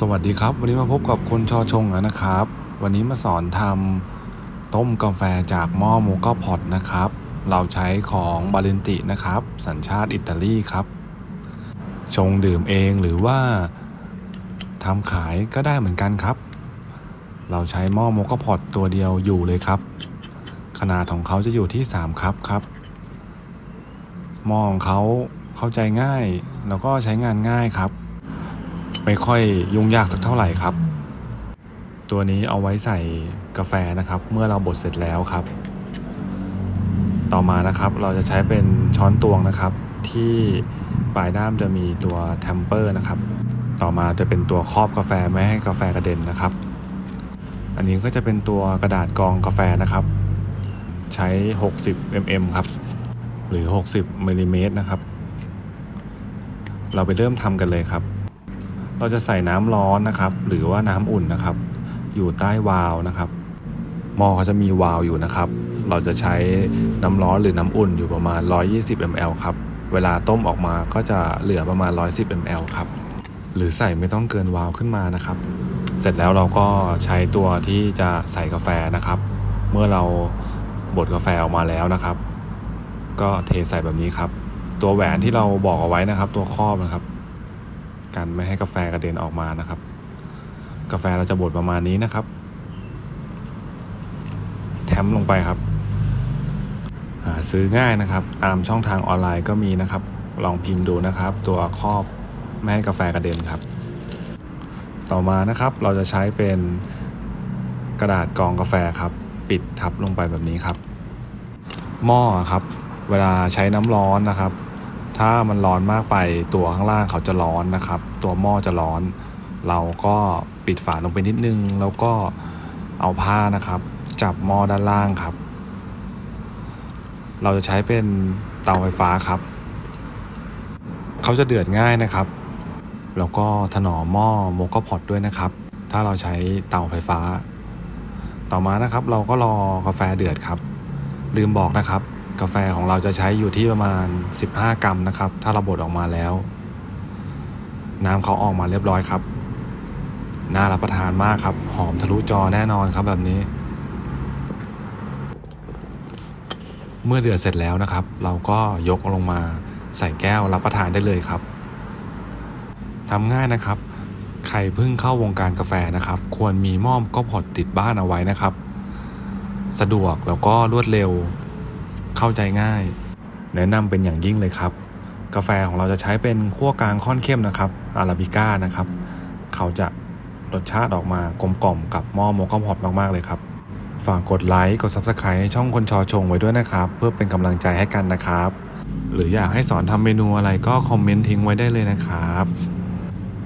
สวัสดีครับ วันนี้มาพบกับคนชอชงนะครับ วันนี้มาสอนทำต้มกาแฟจากหม้อโมกาพอตนะครับ เราใช้ของบาเลนตินะครับ สัญชาติอิตาลีครับ ชงดื่มเองหรือว่าทำขายก็ได้เหมือนกันครับ เราใช้หม้อโมกาพอตตัวเดียวอยู่เลยครับ ขนาดของเขาจะอยู่ที่ 3 ครับครับ หม้อของเขาเข้าใจง่าย แล้วก็ใช้งานง่ายครับ ไม่ค่อยยุ่งยากสักเท่าไหร่ครับ ตัวนี้เอาไว้ใส่กาแฟนะครับ เมื่อเราบดเสร็จแล้วครับ ต่อมานะครับเราจะใช้เป็นช้อนตวงนะครับ ที่ปลายด้ามจะมีตัวแทมเปอร์นะครับ ต่อมาจะเป็นตัวครอบกาแฟไม่ให้กาแฟกระเด็นนะครับ อันนี้ก็จะเป็นตัวกระดาษกรองกาแฟนะครับ ใช้ 60 mm ครับหรือ 60มิลลิเมตรนะครับ เราไปเริ่มทำกันเลยครับ เราจะใส่น้ำร้อนนะครับ หรือว่าน้ำอุ่นนะครับ อยู่ใต้วาล์วนะครับหม้อเขาจะมีวาล์วอยู่นะครับ เราจะใช้น้ำร้อนหรือน้ำอุ่นอยู่ประมาณ 120 ml ครับเวลาต้มออกมาก็จะเหลือประมาณ 110 ml ครับหรือใส่ไม่ต้องเกินวาล์วขึ้นมานะครับ เสร็จแล้วเราก็ใช้ตัวที่จะใส่กาแฟนะครับ เมื่อเราบดกาแฟออกมาแล้วนะครับ ก็เทใส่แบบนี้ครับ ตัวแหวนที่เราบอกเอาไว้นะครับ ตัวครอบนะครับ กันไม่ให้กาแฟกระเด็นออกมานะครับ กาแฟเราจะบดประมาณนี้นะครับ แถมลงไปครับหาซื้อง่ายนะครับ ตามช่องทางออนไลน์ก็มีนะครับ ลองพิมพ์ดูนะครับ ตัวครอบไม่ให้กาแฟกระเด็นครับ ต่อมานะครับเราจะใช้เป็นกระดาษกรองกาแฟครับ ปิดทับลงไปแบบนี้ครับ หม้อครับ เวลาใช้น้ำร้อนนะครับ ถ้ามันร้อนมากไปตัวข้างล่างเขาจะร้อนนะครับ ตัวหม้อจะร้อน เราก็ปิดฝาลงไปนิดนึง แล้วก็เอาผ้านะครับ จับหม้อด้านล่างครับ เราจะใช้เป็นเตาไฟฟ้าครับ เขาจะเดือดง่ายนะครับ แล้วก็ถนอมหม้อโมกพอตด้วยนะครับ ถ้าเราใช้เตาไฟฟ้า ต่อมานะครับ เราก็รอกาแฟเดือดครับ ลืมบอกนะครับ กาแฟของเราจะใช้อยู่ที่ประมาณ 15 กรัมนะครับ ถ้าเราบดออกมาแล้ว น้ำเขาออกมาเรียบร้อยครับ น่ารับประทานมากครับ หอมทะลุจอแน่นอนครับแบบนี้ เมื่อเดือดเสร็จแล้วนะครับ เราก็ยกลงมาใส่แก้วรับประทานได้เลยครับทำง่ายนะครับ ใครเพิ่งเข้าวงการกาแฟนะครับ ควรมีหม้อมก็พอดติดบ้านเอาไว้นะครับ สะดวกแล้วก็รวดเร็ว เข้าใจง่าย แนะนำเป็นอย่างยิ่งเลยครับ กาแฟของเราจะใช้เป็นขั้วกลางค่อนเข้มนะครับอาราบิก้านะครับ เขาจะรสชาติออกมากลมกล่อมกับหม้อโมกาพอตมากๆเลยครับ ฝากกดไลค์กด Subscribe ช่องคนชอชงไว้ด้วยนะครับ เพื่อเป็นกำลังใจให้กันนะครับ หรืออยากให้สอนทำเมนูอะไรก็คอมเมนต์ทิ้งไว้ได้เลยนะครับ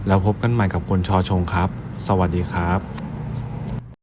แล้วพบกันใหม่กับคนชอชงครับ สวัสดีครับ